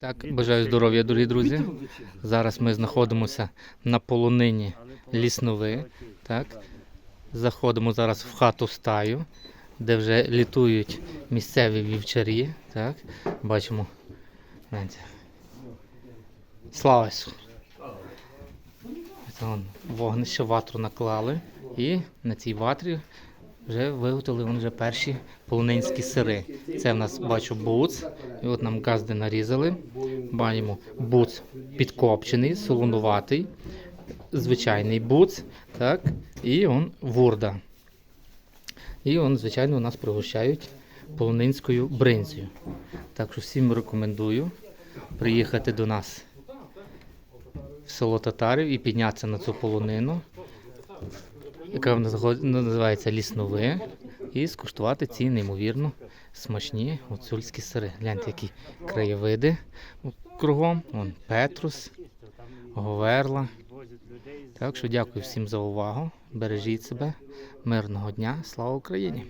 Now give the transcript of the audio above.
Так, бажаю здоров'я, дорогі друзі. Зараз ми знаходимося на полонині ліснови. Так. Заходимо зараз в хату стаю, де вже літують місцеві вівчарі. Так. Бачимо. Слава Ісу! Вогнище ватру наклали. І на цій ватрі вже виготовили вони вже перші полонинські сири. Це в нас бачу буц. І от нам газди нарізали. Бачимо буц підкопчений, солонуватий, звичайний буц, так, і он вурда. І он, звичайно, у нас пригощають полонинською бринзою. Так що всім рекомендую приїхати до нас в село Татарів і піднятися на цю полонину, яка нас називається Ліснове, і скуштувати ці неймовірно смачні гуцульські сири. Гляньте, які краєвиди кругом. Вон Петрус, Говерла. Так що дякую всім за увагу. Бережіть себе. Мирного дня. Слава Україні!